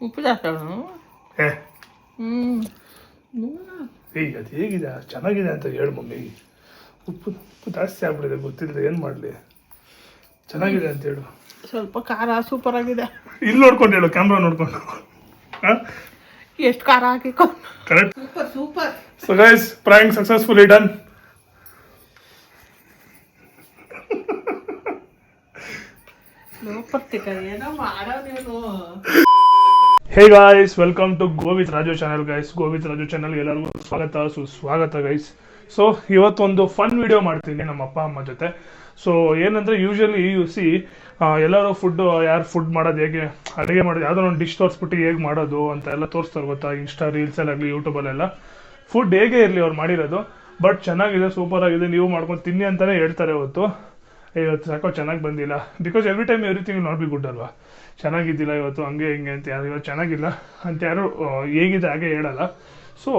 ಉಪ್ಪು ಜಾಸ್ತಿ ಏ ಹ್ಞೂ ಈಗ ಅದು ಹೇಗಿದೆ? ಚೆನ್ನಾಗಿದೆ ಅಂತ ಹೇಳು ಮಮ್ಮಿ. ಉಪ್ಪು ಉಪ್ಪು ಜಾಸ್ತಿ ಆಗ್ಬಿಟ್ಟಿದೆ ಗೊತ್ತಿಲ್ಲದೆ ಏನು ಮಾಡಲಿ? ಚೆನ್ನಾಗಿದೆ ಅಂತ ಹೇಳು. ಸ್ವಲ್ಪ ಖಾರ ಸೂಪರ್ ಆಗಿದೆ. ಇಲ್ಲಿ ನೋಡ್ಕೊಂಡು ಹೇಳು ಕ್ಯಾಮ್ರಾ ನೋಡ್ಕೊಂಡು. ಹಾಂ? ಎಷ್ಟು ಖಾರ ಹಾಕಿಕೊ. Correct super super so guys prank successfully done ಲೋಪರ್ತಿಕ ಏನೋ ಮಾಡೋ ನೀನು hey guys welcome to Govind Raju channel guys Govind Raju channel ಎಲ್ಲರಿಗೂ ಸ್ವಾಗತ, ಸುಸ್ವಾಗತ ಗೈಸ್ ಸೊ ಇವತ್ತೊಂದು ಫನ್ ವಿಡಿಯೋ ಮಾಡ್ತೀನಿ ನಮ್ಮ ಅಪ್ಪ, ಅಮ್ಮ ಜೊತೆ. ಸೊ ಏನಂದ್ರೆ ಯೂಶಲಿ ಯು ಸಿ ಎಲ್ಲರೂ ಫುಡ್ ಯಾರು ಫುಡ್ ಮಾಡೋದು ಹೇಗೆ, ಅಡುಗೆ ಮಾಡೋದು, ಯಾವುದೋ ಒಂದು ಡಿಶ್ ತೋರಿಸ್ಬಿಟ್ಟು ಹೇಗೆ ಮಾಡೋದು ಅಂತ ಎಲ್ಲ ತೋರಿಸ್ತಾರೆ ಗೊತ್ತಾ? ಇನ್ಸ್ಟಾ ರೀಲ್ಸಲ್ಲಾಗಲಿ ಯೂಟ್ಯೂಬಲ್ಲೆಲ್ಲ ಫುಡ್ ಹೇಗೆ ಇರಲಿ ಅವ್ರು ಮಾಡಿರೋದು ಬಟ್ ಚೆನ್ನಾಗಿದೆ ಸೂಪರ್ ಆಗಿದೆ, ನೀವು ಮಾಡ್ಕೊಂಡು ತಿನ್ನಿ ಅಂತಲೇ ಹೇಳ್ತಾರೆ ಇವತ್ತು ಇವತ್ತು ಸಾಕೋ, ಚೆನ್ನಾಗಿ ಬಂದಿಲ್ಲ. Because every time everything not be good ಅಲ್ವಾ? ಚೆನ್ನಾಗಿದ್ದಿಲ್ಲ ಇವತ್ತು, ಹಂಗೆ ಹಿಂಗೆ ಅಂತ ಯಾರು, ಇವತ್ತು ಚೆನ್ನಾಗಿಲ್ಲ ಅಂತ ಯಾರು ಹೇಗಿದೆ ಹಾಗೆ ಹೇಳಲ್ಲ. ಸೊ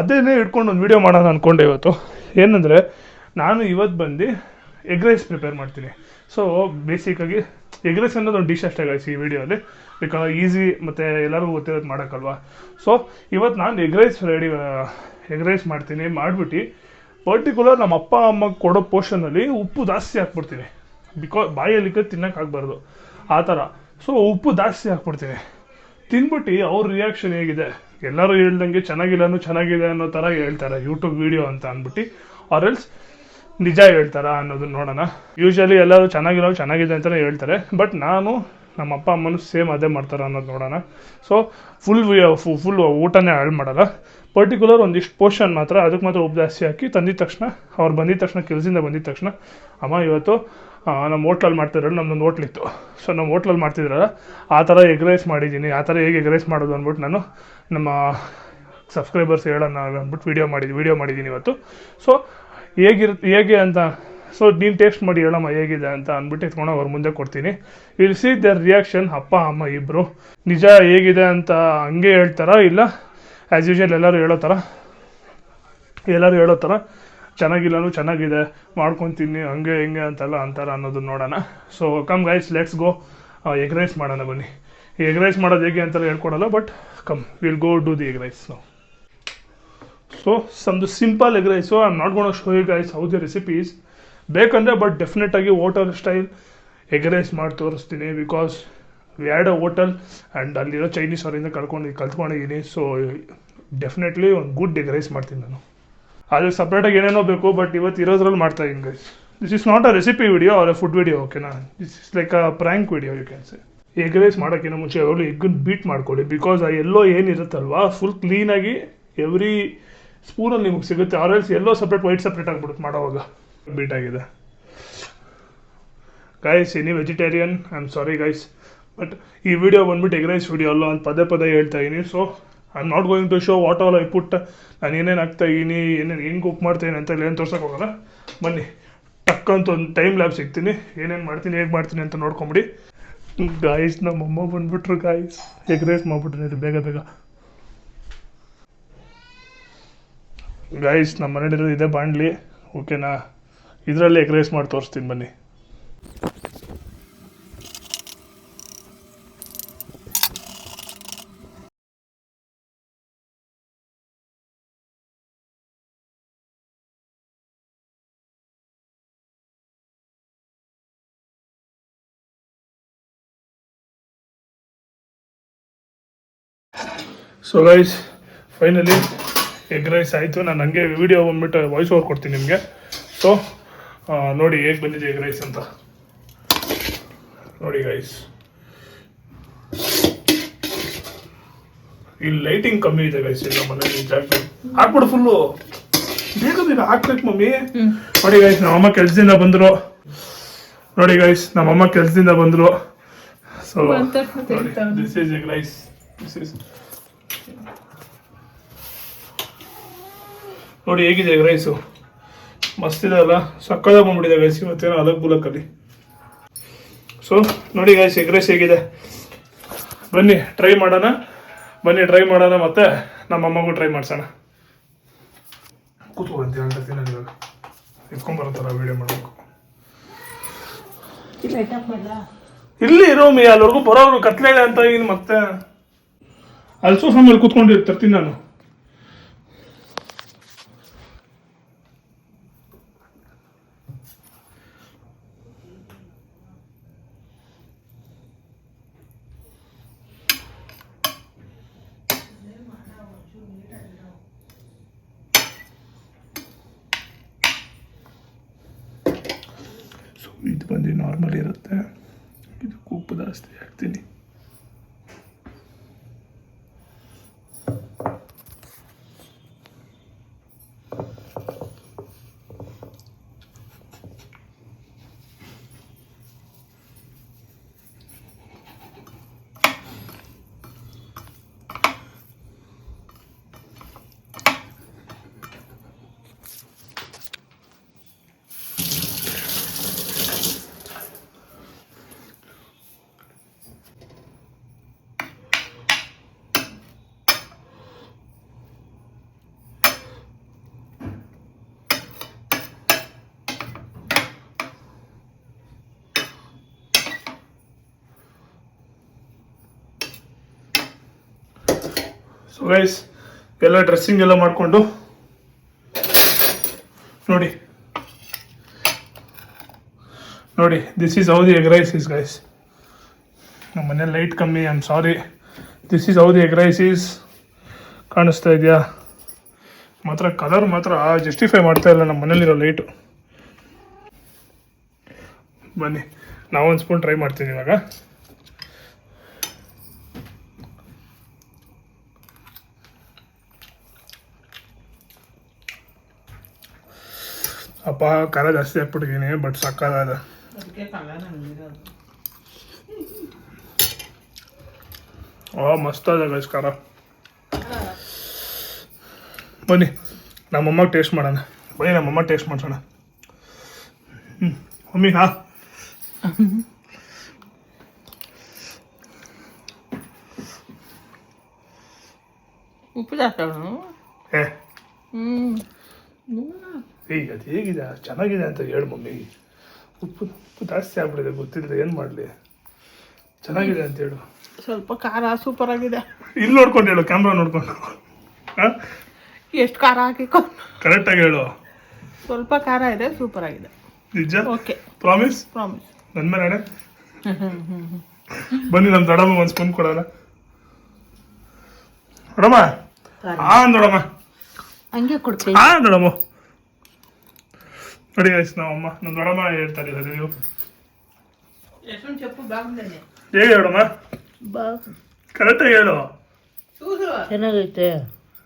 ಅದನ್ನೇ ಇಟ್ಕೊಂಡು ಒಂದು ವಿಡಿಯೋ ಮಾಡೋಣ ಅಂದ್ಕೊಂಡೆ ಇವತ್ತು. ಏನಂದರೆ, ನಾನು ಇವತ್ತು ಬಂದು ಎಗ್ ರೈಸ್ ಪ್ರಿಪೇರ್ ಮಾಡ್ತೀನಿ. ಸೊ ಬೇಸಿಕಾಗಿ ಎಗ್ ರೈಸ್ ಅನ್ನೋದು ಒಂದು ಡಿಶ್ ಅಷ್ಟೇ ಗಾಯ್ಸ್ ಈ ವಿಡಿಯೋಲಿ ಬಿಕಾಸ್ ಈಸಿ ಮತ್ತು ಎಲ್ಲರಿಗೂ ಗೊತ್ತಿರೋದು ಮಾಡೋಕ್ಕಲ್ವಾ. ಸೊ ಇವತ್ತು ನಾನು egg rice ready egg rice ಮಾಡ್ತೀನಿ, ಮಾಡಿಬಿಟ್ಟು ಪರ್ಟಿಕ್ಯುಲರ್ ನಮ್ಮ ಅಪ್ಪ, ಅಮ್ಮ ಕೊಡೋ ಪೋರ್ಷನಲ್ಲಿ ಉಪ್ಪು ಜಾಸ್ತಿ ಹಾಕ್ಬಿಡ್ತೀನಿ. ಬಿಕಾಸ್ ಬಾಯಲ್ಲಿ ತಿನ್ನೋಕ್ಕಾಗಬಾರ್ದು. ಆ ಥರ. ಸೊ ಉಪ್ಪು ಜಾಸ್ತಿ ಹಾಕ್ಬಿಡ್ತೀನಿ. ತಿನ್ಬಿಟ್ಟು ಅವ್ರ ರಿಯಾಕ್ಷನ್ ಹೇಗಿದೆ? ಎಲ್ಲರೂ ಹೇಳ್ದಂಗೆ ಚೆನ್ನಾಗಿಲ್ಲನು ಚೆನ್ನಾಗಿದೆ ಅನ್ನೋ ಥರ ಹೇಳ್ತಾರೆ. ಯೂಟ್ಯೂಬ್ ವಿಡಿಯೋ ಅಂತ ಅಂದ್ಬಿಟ್ಟು. ಎಲ್ಸ್ ನಿಜ ಹೇಳ್ತಾರ ಅನ್ನೋದನ್ನ ನೋಡೋಣ. ಯೂಶ್ವಲಿ ಎಲ್ಲರೂ ಚೆನ್ನಾಗಿರೋ ಚೆನ್ನಾಗಿದೆ ಅಂತಲೇ ಹೇಳ್ತಾರೆ. ಬಟ್ ನಾನು, ನಮ್ಮ ಅಪ್ಪ ಅಮ್ಮನೂ ಸೇಮ್ ಅದೇ ಮಾಡ್ತಾರೆ ಅನ್ನೋದು ನೋಡೋಣ. ಸೊ ಫುಲ್ ಫುಲ್ ಊಟನೇ ಹಾಳು ಮಾಡಲ್ಲ. ಪರ್ಟಿಕ್ಯುಲರ್ ಒಂದಿಷ್ಟು ಪೋರ್ಷನ್ ಮಾತ್ರ ಅದಕ್ಕೆ ಮಾತ್ರ ಉಪ್ಪು ಜಾಸ್ತಿ ಹಾಕಿ ತಂದಿದ ತಕ್ಷಣ, ಅವ್ರು ಬಂದಿದ ತಕ್ಷಣ ಕೆಲಸದಿಂದ ಬಂದಿದ ತಕ್ಷಣ, ಅಮ್ಮ ಇವತ್ತು ನಮ್ಮ ಹೋಟ್ಲಲ್ಲಿ ಮಾಡ್ತಿದ್ರಲ್ಲ ನಮ್ಮದೊಂದು ಹೋಟ್ಲಿತ್ತು ಸೊ ನಮ್ಮ ಹೋಟ್ಲಲ್ಲಿ ಮಾಡ್ತಿದ್ರಲ್ಲ ಆ ಥರ ಎಗ್ ರೈಸ್ ಮಾಡಿದ್ದೀನಿ. ಆ ಥರ ಹೇಗೆ ಎಗ್ ರೈಸ್ ಮಾಡೋದು ಅಂದ್ಬಿಟ್ಟು ನಾನು ನಮ್ಮ ಸಬ್ಸ್ಕ್ರೈಬರ್ಸ್ ಹೇಳೋಣ ಅಂದ್ಬಿಟ್ಟು ವೀಡಿಯೋ ಮಾಡಿದ್ದು ವಿಡಿಯೋ ಮಾಡಿದ್ದೀನಿ ಇವತ್ತು. ಸೊ ಹೇಗಿರುತ್ತೆ ಹೇಗೆ ಅಂತ ಸೊ ನೀನು ಟೇಸ್ಟ್ ಮಾಡಿ ಹೇಳಮ್ಮ ಹೇಗಿದೆ ಅಂತ ಅಂದ್ಬಿಟ್ಟು ಎತ್ಕೊಂಡು ಅವ್ರ ಮುಂದೆ ಕೊಡ್ತೀನಿ. ವಿಲ್ ಸಿ ದರ್ ರಿಯಾಕ್ಷನ್ ಅಪ್ಪ, ಅಮ್ಮ ಇಬ್ಬರು ನಿಜ ಹೇಗಿದೆ ಅಂತ ಹಂಗೆ ಹೇಳ್ತಾರಾ ಇಲ್ಲ ಆ್ಯಸ್ ಯೂಶಲ್ ಎಲ್ಲರೂ ಹೇಳೋ ಥರ ಎಲ್ಲರೂ ಹೇಳೋ ಥರ ಚೆನ್ನಾಗಿಲ್ಲನು ಚೆನ್ನಾಗಿದೆ ಮಾಡ್ಕೊಂಡು ತಿನ್ನಿ ಹಂಗೆ ಹಿಂಗೆ ಅಂತೆಲ್ಲ ಅಂತಾರ ಅನ್ನೋದನ್ನ ನೋಡೋಣ. So come guys let's go egg rice ಮಾಡೋಣ ಬನ್ನಿ. ಎಗ್ ರೈಸ್ ಮಾಡೋದು ಹೇಗೆ ಅಂತೆಲ್ಲ ಹೇಳ್ಕೊಡಲ್ಲ but come will go do the egg rice ನಾವು so ಸಮ್ದು simple egg rice I am not gonna show you guys how the recipes ಬೇಕಂದರೆ but ಡೆಫಿನೆಟಾಗಿ hotel style egg rice ಮಾಡಿ ತೋರಿಸ್ತೀನಿ ಬಿಕಾಸ್ ವ್ಯಾಡ್ ಅ ಹೋಟೆಲ್ ಆ್ಯಂಡ್ ಅಲ್ಲಿರೋ Chinese ಅವರಿಂದ ಕಳ್ಕೊಂಡು ಕಲ್ತ್ಕೊಂಡಿದ್ದೀನಿ ಸೊ ಡೆಫಿನೆಟ್ಲಿ ಒಂದು ಗುಡ್ ಎಗ್ ರೈಸ್ ಮಾಡ್ತೀನಿ ನಾನು. ಅದಕ್ಕೆ ಸಪ್ರೇಟಾಗಿ ಏನೇನೋ ಬೇಕು ಬಟ್ ಇವತ್ತು ಇರೋದ್ರಲ್ಲಿ ಮಾಡ್ತಾ ಇದ್ದೀನಿ guys this is not a recipe video are a food video ಓಕೆನಾ this is like a prank video you can say egg rice ಮಾಡೋಕ್ಕಿಂತ ಮುಂಚೆ ಯಾವಾಗಲೂ ಎಗ್ಗನ್ನು ಬೀಟ್ ಮಾಡ್ಕೊಳ್ಳಿ ಬಿಕಾಸ್ ಆ ಎಲ್ಲೋ ಏನಿರುತ್ತಲ್ವಾ ಫುಲ್ ಕ್ಲೀನಾಗಿ ಎವ್ರಿ ಸ್ಪೂನಲ್ಲಿ ನಿಮಗೆ ಸಿಗುತ್ತೆ. Or else yellow separate white separate ಆಗಿಬಿಡುತ್ತೆ ಮಾಡೋವಾಗ. ಬೀಟ್ ಆಗಿದೆ. Guys any vegetarian I am sorry guys but ಈ ವಿಡಿಯೋ ಬಂದ್ಬಿಟ್ಟು ಎಗ್ ರೈಸ್ ವಿಡಿಯೋ ಅಲ್ಲ ಅಂತ ಪದೇ ಪದೇ ಹೇಳ್ತಾ ಇದ್ದೀನಿ so I not going to show what all I put ನಾನು ಏನೇನು ಆಗ್ತಾ ಇದ್ದೀನಿ ಏನೇನು ಹೆಂಗೆ ಕುಕ್ ಮಾಡ್ತೀನಿ ಅಂತ ಏನು ತೋರ್ಸೋಕೆ ಹೋಗಲ್ಲ. ಬನ್ನಿ. ಟಕ್ ಅಂತ ಒಂದು ಟೈಮ್ ಲ್ಯಾಬ್ ಸಿಗ್ತೀನಿ. ಏನೇನು ಮಾಡ್ತೀನಿ, ಹೇಗೆ ಮಾಡ್ತೀನಿ ಅಂತ ನೋಡ್ಕೊಂಬಿಡಿ. ಗಾಯ್ಸ್ ನಮ್ಮಮ್ಮ ಬಂದ್ಬಿಟ್ರು ಗಾಯ್ಸ್ ಎಗ್ ರೈಸ್ ಇದು ಬೇಗ ಬೇಗ. ಗಾಯ್ಸ್ ನಮ್ಮ ಮನೇಲಿರೋದು ಇದೆ ಬಾಂಡ್ಲಿ ಓಕೆನಾ ಇದರಲ್ಲಿ ಎಗ್ ರೈಸ್ ಮಾಡಿ ತೋರಿಸ್ತೀನಿ, ಬನ್ನಿ. So guys finally egg rice ಆಯಿತು. ನಾನು ಹಂಗೆ ವಿಡಿಯೋ ಬಂದ್ಬಿಟ್ಟು ವಾಯ್ಸ್ ಓವರ್ ಕೊಡ್ತೀನಿ ನಿಮಗೆ. ಸೊ ನೋಡಿ ಹೇಗೆ ಬಂದಿದೆ ಎಗ್ ರೈಸ್ ಅಂತ. ನೋಡಿ ಗೈಸ್ ಇಲ್ಲಿ ಲೈಟಿಂಗ್ ಕಮ್ಮಿ ಇದೆ ಗೈಸ್ ಇಲ್ಲ ಮನೇಲಿ ಜಾಸ್ತಿ. ಹಾಕ್ಬಿಡು ಫುಲ್ಲು ಬೇಗ ಬೇಗ ಹಾಕ್ಬೇಕು ಮಮ್ಮಿ. ನೋಡಿ ಗೈಸ್ ನಮ್ಮಮ್ಮ ಕೆಲ್ಸದಿಂದ ಬಂದರು. ನೋಡಿ ಗೈಸ್ ನಮ್ಮಮ್ಮ ಕೆಲ್ಸದಿಂದ ಬಂದರು. So. This is egg rice ನೋಡಿ ಹೇಗಿದೆ ರೈಸು ಮಸ್ತ್ ಇದೆ ಅಲ್ಲ? ಸಕ್ಕದ ಬಂದ್ಬಿಟ್ಟಿದೆ ಗೈಸ್ ಇವತ್ತೇನೋ ಅಲಕ್ ಬುಲಕ್ಕಲ್ಲಿ ಸೊ ನೋಡಿ ಗೈಸ್ ಎಗ್ ರೈಸ್ ಹೇಗಿದೆ. ಬನ್ನಿ ಟ್ರೈ ಮಾಡೋಣ. ಬನ್ನಿ ಟ್ರೈ ಮಾಡೋಣ ಮತ್ತೆ ನಮ್ಮ ಅಮ್ಮಗೂ ಟ್ರೈ ಮಾಡ್ಸೋಣ. ಕೂತ್ಕೊಂತ ಅಂತ ನಾನು ಇವಾಗ. ವೀಡಿಯೋ ಮಾಡಬೇಕು. ಇಲ್ಲ ಐಟಮ್ ಮಾಡಲ? ಇಲ್ಲಿ ಇರೋ ಮೀ ಅಲ್ಲಿವರೆಗೂ ಬರೋರು ಕತ್ಲೆ ಅಂತ ಈಗ ಮತ್ತೆ. ಅಲ್ಲಿ ಸೋಫಾ ಮೇಲೆ ಕೂತ್ಕೊಂಡು ನಾನು. ಇದು ಬಂದು ನಾರ್ಮಲ್ ಇರುತ್ತೆ. ಇದು ಉಪ್ಪು ಜಾಸ್ತಿ ಹಾಕ್ತೀನಿ. ಸೊ ಗೈಸ್ ಎಲ್ಲ ಡ್ರೆಸ್ಸಿಂಗ್ ಎಲ್ಲ ಮಾಡಿಕೊಂಡು ನೋಡಿ. ನೋಡಿ this is how the egg rice is guys ನಮ್ಮ ಮನೇಲಿ ಲೈಟ್ ಕಮ್ಮಿ I am sorry this is how the egg rice is ಕಾಣಿಸ್ತಾ ಇದೆಯಾ? ಮಾತ್ರ ಕಲರ್ ಮಾತ್ರ ಜಸ್ಟಿಫೈ ಮಾಡ್ತಾ ಇಲ್ಲ ನಮ್ಮ ಮನೇಲಿರೋ ಲೈಟು ಬನ್ನಿ, ನಾವೊಂದು ಸ್ಪೂನ್ ಟ್ರೈ ಮಾಡ್ತೀನಿ ಇವಾಗ. ಅಪ್ಪ ಖಾರ ಜಾಸ್ತಿ ಹಾಕ್ಬಿಟ್ಟಿದ್ದೀನಿ ಬಟ್ ಸಕ್ಕದಾದ ಓ ಮಸ್ತ್ ಅದ ಗೈಸ್ ಖಾರ. ಬನ್ನಿ ನಮ್ಮಮ್ಮ ಟೇಸ್ಟ್ ಮಾಡೋಣ. ಬನ್ನಿ ನಮ್ಮಮ್ಮ ಟೇಸ್ಟ್ ಮಾಡ್ಸೋಣ. ಹ್ಞೂ ಮಮ್ಮಿ ಹಾ. ಉಪ್ಪು ಜಾಸ್ತಿ ಹ್ಞೂ ಈಗ ಅದು ಹೇಗಿದೆ ಚೆನ್ನಾಗಿದೆ ಅಂತ ಹೇಳು ಮಮ್ಮಿ. ಉಪ್ಪು ಉಪ್ಪು ಜಾಸ್ತಿ ಆಗ್ಬಿಟ್ಟಿದೆ ಗೊತ್ತಿಲ್ಲದೆ ಏನು ಮಾಡಲಿ? ಚೆನ್ನಾಗಿದೆ ಅಂತ ಹೇಳು. ಸ್ವಲ್ಪ ಖಾರ ಸೂಪರ್ ಆಗಿದೆ. ಇಲ್ಲಿ ನೋಡ್ಕೊಂಡು ಹೇಳು ಕ್ಯಾಮ್ರಾ ನೋಡ್ಕೊಂಡು. ಹಾಂ? ಎಷ್ಟು ಖಾರ ಹಾಕಿಕೊ ಕರೆಕ್ಟಾಗಿ ಹೇಳು. ಸ್ವಲ್ಪ ಖಾರ ಇದೆ ಸೂಪರ್ ಆಗಿದೆ. ನಿಜ? ಓಕೆ ಪ್ರಾಮಿಸ್ ಪ್ರಾಮಿಸ್ ನನ್ನ ಮೇಲೆ ಅಣ್ಣ ಬನ್ನಿ ನಮ್ಮ ದೊಡ್ಡಮ್ಮ ಒಂದು ಸ್ಪೂನ್ ಕೊಡೋಣ. ನೋಡಮ್ಮ ಹಾ ನೋಡಮ್ಮ ಹಂಗೆ ಕೊಡ್ತೀನಿ. ಆ ದೊಡಮ್ಮ ನೋಡಿ ಆಯ್ತು ನಾವಮ್ಮ ನಮ್ಮ ದೊಡ್ಡಮ್ಮ ಹೇಳ್ತಾರೆ ಇರೋದು ನೀವು ಎಷ್ಟು చెప్పు బాగుందండి ಹೇಗೆ ದೊಡಮ್ಮ ಕರೆಕ್ಟಾಗಿ ಹೇಳು చూసు ಚೆನ್ನಾಗೈತೆ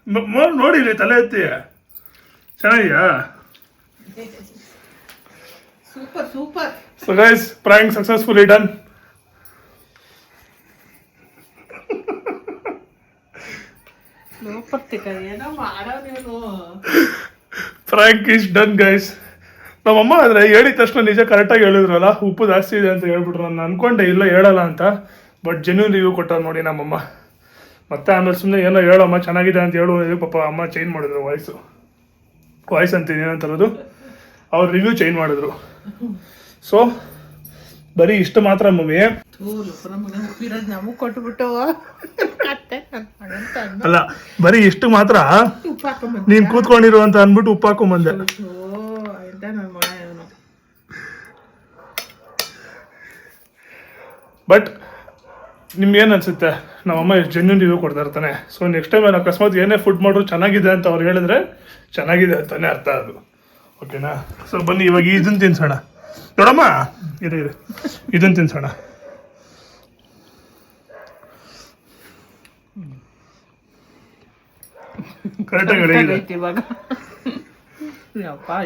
ಮ- ಮೊ- ನೋಡಿ ಇಲ್ಲಿ ತಲೆ ಎತ್ತಿ ಚೆನ್ನಾಗಿಯಾ super super so guys prank successfully done super తిక్క ಏನೋ ಮಾಡವ್ ನೀನು ಫ್ರಾಂಕ್ ಇಸ್ ಡನ್ ಗೈಸ್ ನಮ್ಮಮ್ಮ ಆದರೆ ಹೇಳಿದ ತಕ್ಷಣ ನಿಜ ಕರೆಕ್ಟಾಗಿ ಹೇಳಿದ್ರಲ್ಲ ಉಪ್ಪು ಜಾಸ್ತಿ ಇದೆ ಅಂತ ಹೇಳ್ಬಿಟ್ರು. ನಾನು ಅನ್ಕೊಂಡೆ ಇಲ್ಲ ಹೇಳಲ್ಲ ಅಂತ ಬಟ್ ಜೆನ್ಯೂನ್ ರಿವ್ಯೂ ಕೊಟ್ಟಾರ ನೋಡಿ ನಮ್ಮಮ್ಮ ಮತ್ತೆ ಆಮೇಲೆ ಸುಮ್ಮನೆ ಏನೋ ಹೇಳಮ್ಮ ಚೆನ್ನಾಗಿದೆ ಅಂತ ಹೇಳು ಇದು ಪಾಪ ಅಮ್ಮ ಚೇಂಜ್ ಮಾಡಿದ್ರು ವಾಯ್ಸು ವಾಯ್ಸ್ ಅಂತೀನಿ ಏನಂತಾರದು ಅವ್ರು ರಿವ್ಯೂ ಚೇಂಜ್ ಮಾಡಿದ್ರು. ಸೊ ಬರೀ ಇಷ್ಟು ಮಾತ್ರ ಮಮ್ಮಿ. ಅಲ್ಲ ಬರೀ ಇಷ್ಟು ಮಾತ್ರ? ನೀನ್ ಕೂತ್ಕೊಂಡಿರು ಅಂತ ಅಂದ್ಬಿಟ್ಟು ಉಪ್ಪು ಹಾಕೊಂಬಂದೆ ಓ ಎಂತ ನನ್ನ ಮಗ ಇವನು ಬಟ್ ನಿಮ್ಗೆ ಏನು ಅನ್ಸುತ್ತೆ? ನಮ್ಮಮ್ಮ ಎಷ್ಟು ಜೆನ್ಯೂನ್ ರಿವ್ಯೂ ಕೊಡ್ತಾ ಇರ್ತಾನೆ. ಸೊ ನೆಕ್ಸ್ಟ್ ಟೈಮ್ ಏನು ಅಕಸ್ಮಾತ್ ಏನೇ ಫುಡ್ ಮಾಡ್ರು ಚೆನ್ನಾಗಿದೆ ಅಂತ ಅವ್ರು ಹೇಳಿದ್ರೆ ಚೆನ್ನಾಗಿದೆ ಅಂತಾನೆ ಅರ್ಥ ಅದು. ಓಕೆನಾ ಸೊ ಬನ್ನಿ ಇವಾಗ ಇದನ್ನ ತಿನ್ಸೋಣ. ನೋಡಮ್ಮ? ಇರಿ ಇರಿ ಇದನ್ನು ತಿನ್ಸೋಣ. ಕರೆಕ್ಟಾಗಿ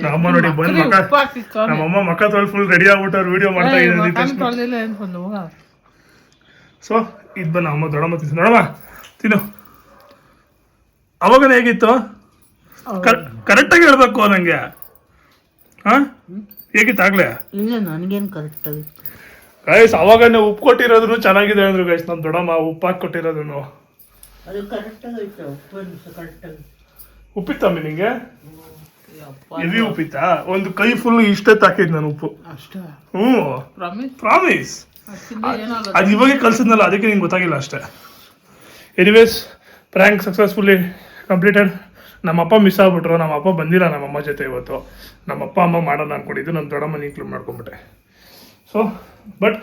ನಮ್ಮಮ್ಮ ನೋಡಿ ಬಂದು ಮಕ್ಕ. ತೊಳ್ ನಮ್ಮಮ್ಮ ಮಕ್ಕ ತೊಳೆದು ಫುಲ್ ರೆಡಿ ಆಗ್ಬಿಟ್ಟವ್ರು ವಿಡಿಯೋ ಮಾಡ್ತಾ ಏಯ್, ಇದ್ದೀನಿ ಮಕಾನ್ ತೊಳ್ದಿಲ್ಲ ಅನ್ಕೊಂಡು ಮಗ. ಸೊ ಇದು ಬನ್ನ ಅಮ್ಮ ದೊಡ್ಡಮ್ಮ ತಿನ್ನು ನೋಡಮ್ಮ ತಿನ್ನು. ಅವಾಗ ಹೇಗಿತ್ತು ಕರೆಕ್ಟಾಗಿ ಹೇಳ್ಬೇಕು ನಂಗೆ. ಹಾ? ಹೇಗಿತ್ತು ಆಗಲೇ? ಇಲ್ಲ ನನಗೇನು ಕರೆಕ್ಟಾಗಿ ಗೈಸ್ ಅವಾಗನೇ ಉಪ್ಪು ಕೊಟ್ಟಿರೋದು ಚೆನ್ನಾಗಿದೆ ಅಂದ್ರು ಗೈಸ್ ನಮ್ಮ ದೊಡ್ಡಮ್ಮ ಉಪ್ಪು ಹಾಕಿ ಕೊಟ್ಟಿರೋದನ್ನು ಉಪ್ಪಿತ್ತಮ್ಮ ನಿಂಗೆ? ಹೆವಿ ಉಪ್ಪಿತ್ತಾ? ಒಂದು ಕೈ ಫುಲ್ ಇಷ್ಟೇ ತಾಕಿದ್ ನಾನು ಉಪ್ಪು. ಅಷ್ಟೇ. ಹ್ಞೂ ಪ್ರಾಮಿಸ್ ಪ್ರಾಮಿಸ್ ಅದು ಇವಾಗೆ ಕಲ್ಸಿದ್ನಲ್ಲ ಅದಕ್ಕೆ ನಿಂಗೆ ಗೊತ್ತಾಗಿಲ್ಲ ಅಷ್ಟೇ. ಎನಿವೇಸ್ ಪ್ರ್ಯಾಂಕ್ ಸಕ್ಸಸ್ಫುಲ್ಲಿ ಕಂಪ್ಲೀಟೆಡ್ ನಮ್ಮಪ್ಪ ಮಿಸ್ ಆಗ್ಬಿಟ್ರು, ನಮ್ಮಪ್ಪ ಬಂದಿಲ್ಲ ನಮ್ಮಮ್ಮ ಜೊತೆ ಇವತ್ತು. ನಮ್ಮಪ್ಪ, ಅಮ್ಮ ಮಾಡೋಣ ಅಂದ್ಕೊಂಡಿದ್ದು ನಮ್ಮ ದೊಡ್ಡಮ್ಮನ ಇನ್ಕ್ಲೂಡ್ ಮಾಡ್ಕೊಂಬಿಟ್ಟೆ. ಸೊ ಬಟ್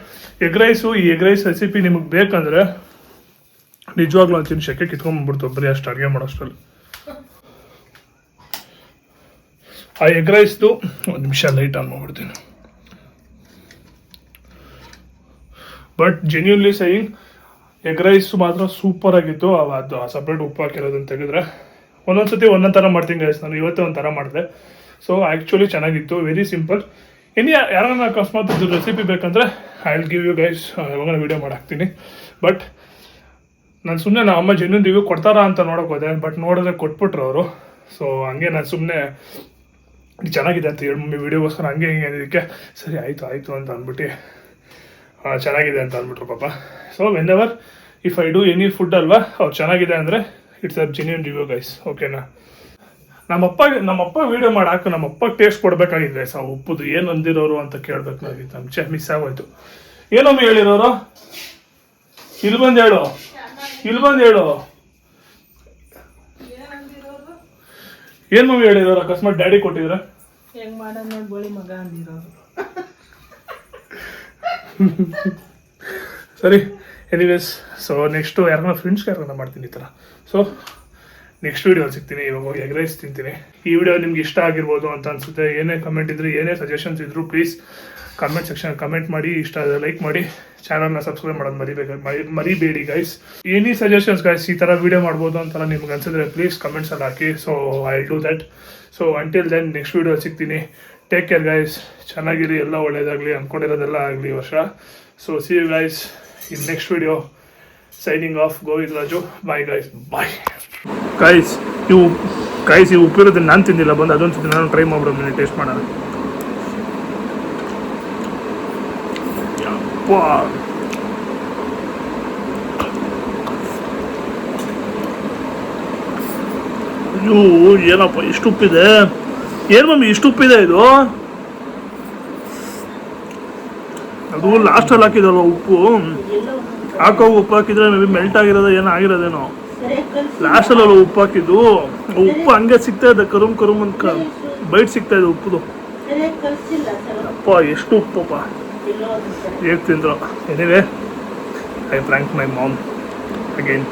ಎಗ್ ರೈಸು ಈ ಎಗ್ ರೈಸ್ ರೆಸಿಪಿ ನಿಮಗೆ ಬೇಕಂದ್ರೆ ನಿಜವಾಗ್ಲೂ ಒಂದು ಶೆಕೆ ಕಿತ್ಕೊಂಡ್ಬಿಡ್ತು ಬರೀ ಅಷ್ಟು ಅಡುಗೆ ಮಾಡೋಷ್ಟರಲ್ಲಿ. ಆ ಎಗ್ ರೈಸ್ದು ಒಂದು ನಿಮಿಷ ಲೈಟ್ ಆನ್ ಮಾಡ್ಬಿಡ್ತೀನಿ. But genuinely saying egg rice ಮಾತ್ರ ಸೂಪರ್ ಆಗಿತ್ತು. ಅದು ಸಪ್ರೇಟ್ ಉಪ್ಪು ಹಾಕಿರೋದನ್ನು ತೆಗೆದ್ರೆ ಒಂದೊಂದ್ಸತಿ ಒಂದೊಂದು ಥರ ಮಾಡ್ತೀನಿ ಗೈಸ್ ನಾನು. ಇವತ್ತೇ ಒಂದು ಥರ ಮಾಡಿದೆ. ಸೊ ಆ್ಯಕ್ಚುಲಿ ಚೆನ್ನಾಗಿತ್ತು. ವೆರಿ ಸಿಂಪಲ್ ಇನ್ನು ಯಾರನ್ನ ಅಕಸ್ಮಾತ್ ಇದು ರೆಸಿಪಿ ಬೇಕಂದ್ರೆ I will give you guys ಯಾವಾಗ ವೀಡಿಯೋ ಮಾಡಾಕ್ತೀನಿ. ಬಟ್ ನಾನು ಸುಮ್ಮನೆ ನಮ್ಮ ಅಮ್ಮ ಜೆನ್ಯೂನ್ ರಿವ್ಯೂ ಕೊಡ್ತಾರಾ ಅಂತ ನೋಡೋಕೆ ಹೋದೆ. ಬಟ್ ನೋಡಿದ್ರೆ ಕೊಟ್ಬಿಟ್ರು ಅವರು. ಸೊ ಹಂಗೆ ನಾನು ಸುಮ್ಮನೆ ಚೆನ್ನಾಗಿದೆ ಅಂತ ಹೇಳಿ ಮಮ್ಮಿ ವೀಡಿಯೋಗೋಸ್ಕರ ಹಂಗೆ ಹಿಂಗೆ ಅಂದಿದ್ದಕ್ಕೆ, ಸರಿ ಆಯಿತು ಆಯಿತು ಅಂತ ಅಂದ್ಬಿಟ್ಟು ಚೆನ್ನಾಗಿದೆ ಅಂತ ಅಂದ್ಬಿಟ್ರು ಪಾಪ. So whenever if I do any food ಅಲ್ವಾ, ಅವ್ರು ಚೆನ್ನಾಗಿದೆ ಅಂದರೆ it's a genuine review guys ಓಕೆನಾ ನಮ್ಮಪ್ಪ ನಮ್ಮಪ್ಪ ವೀಡಿಯೋ ಮಾಡಿ ಹಾಕು ನಮ್ಮಪ್ಪ ಟೇಸ್ಟ್ ಕೊಡಬೇಕಾಗಿದೆ ಸಾ ಉಪ್ಪುದು ಏನು ಅಂದಿರೋರು ಅಂತ ಕೇಳಬೇಕಾಗಿತ್ತು ನಮ್ಮ ಚೆ ಮಿಸ್ ಆಗೋಯ್ತು. ಏನೊಮ್ಮೆ ಹೇಳಿರೋರು? ಇಲ್ಲಿ ಬಂದು ಹೇಳು. ಇಲ್ಲಿ ಬಂದು ಹೇಳು. ಏನು ಮಮ್ಮಿ ಹೇಳಿರೋರು? ಅಕಸ್ಮಾತ್ ಡ್ಯಾಡಿ ಕೊಟ್ಟಿದ್ರೆ? ಹೆಂಗ್ ಮಾಡೋಣ ಮಗ ಅಂದಿರೋರು. ಸರಿ ಎನಿವೇಸ್ ಸೊ ನೆಕ್ಸ್ಟು ಯಾರನ್ನ ಫ್ರೆಂಡ್ಸ್ಗೆ ಯಾರನ್ನ ಮಾಡ್ತೀನಿ ಈ ಥರ ಸೊ ನೆಕ್ಸ್ಟ್ ವೀಡಿಯೋ ಸಿಗ್ತೀನಿ, ಇವಾಗ ಎಗ್ ರೈಸ್ ತಿಂತೀನಿ. ಈ ವಿಡಿಯೋ ನಿಮ್ಗೆ ಇಷ್ಟ ಆಗಿರ್ಬೋದು ಅಂತ ಅನ್ಸುತ್ತೆ, ಏನೇ ಕಮೆಂಟ್ ಇದ್ರೆ, ಏನೇ ಸಜೆಷನ್ಸ್ ಇದ್ರು ಪ್ಲೀಸ್ ಕಮೆಂಟ್ ಸೆಕ್ಷನ್ ಕಮೆಂಟ್ ಮಾಡಿ, ಇಷ್ಟ ಆದರೆ ಲೈಕ್ ಮಾಡಿ ಚಾನಲ್ನ ಸಬ್ಸ್ಕ್ರೈಬ್ ಮಾಡೋದು ಮರಿಬೇಕು ಮರಿ- ಮರಿಬೇಡಿ ಗೈಸ್ ಎನಿ ಸಜೆಷನ್ಸ್ ಗೈಸ್ ಈ ಥರ ವಿಡಿಯೋ ಮಾಡ್ಬೋದು ಅಂತೆಲ್ಲ ನಿಮ್ಗೆ ಅನ್ಸಿದ್ರೆ ಪ್ಲೀಸ್ ಕಮೆಂಟ್ಸಲ್ಲಿ ಹಾಕಿ so I do that so until then next video ಸಿಗ್ತೀನಿ. ಟೇಕ್ ಕೇರ್ ಗೈಸ್ ಚೆನ್ನಾಗಿರಿ, ಎಲ್ಲ ಒಳ್ಳೇದಾಗಲಿ ಅಂದ್ಕೊಂಡಿರೋದೆಲ್ಲ ಆಗಲಿ ವರ್ಷ. So see you guys in next video signing off Govind Raju bye guys bye guys ಇವು ಗೈಸ್ ಇವು ಉಪ್ಪಿರೋದನ್ನ ನಾನು ತಿಂದಿಲ್ಲ. ಬಂದು ಅದೊಂದು ನಾನು ಟ್ರೈ ಮಾಡ್ಬಿಡೋದು ಟೇಸ್ಟ್ ಮಾಡೋಣ. ಇವು ಏನಪ್ಪ, ಇಷ್ಟು ಉಪ್ಪಿದೆ? ಏನು ಮಮ್ಮಿ, ಇಷ್ಟು ಉಪ್ಪಿದೆ ಇದು? ಅದು ಲಾಸ್ಟಲ್ಲಿ ಹಾಕಿದಲ್ವ ಉಪ್ಪು? ಹಾಕೋ ಉಪ್ಪು ಹಾಕಿದ್ರೆ ಮೇ ಮೆಲ್ಟ್ ಆಗಿರೋದು ಏನೋ ಆಗಿರೋದೇನೋ. ಲಾಸ್ಟಲ್ಲಿ ಅಲ್ಲ ಉಪ್ಪು ಹಾಕಿದ್ದು? ಉಪ್ಪು ಹಂಗೆ ಸಿಗ್ತಾ ಇದೆ, ಕರುಮ್ ಕರುಮ್ ಅಂತ ಬೈಟ್ ಸಿಗ್ತಾ ಇದೆ ಉಪ್ಪುದು. ಅಪ್ಪ, ಎಷ್ಟು ಉಪ್ಪಪ್ಪ. ಹೇಗೆ ತಿಂದ್ರು? Anyway I prank my mom again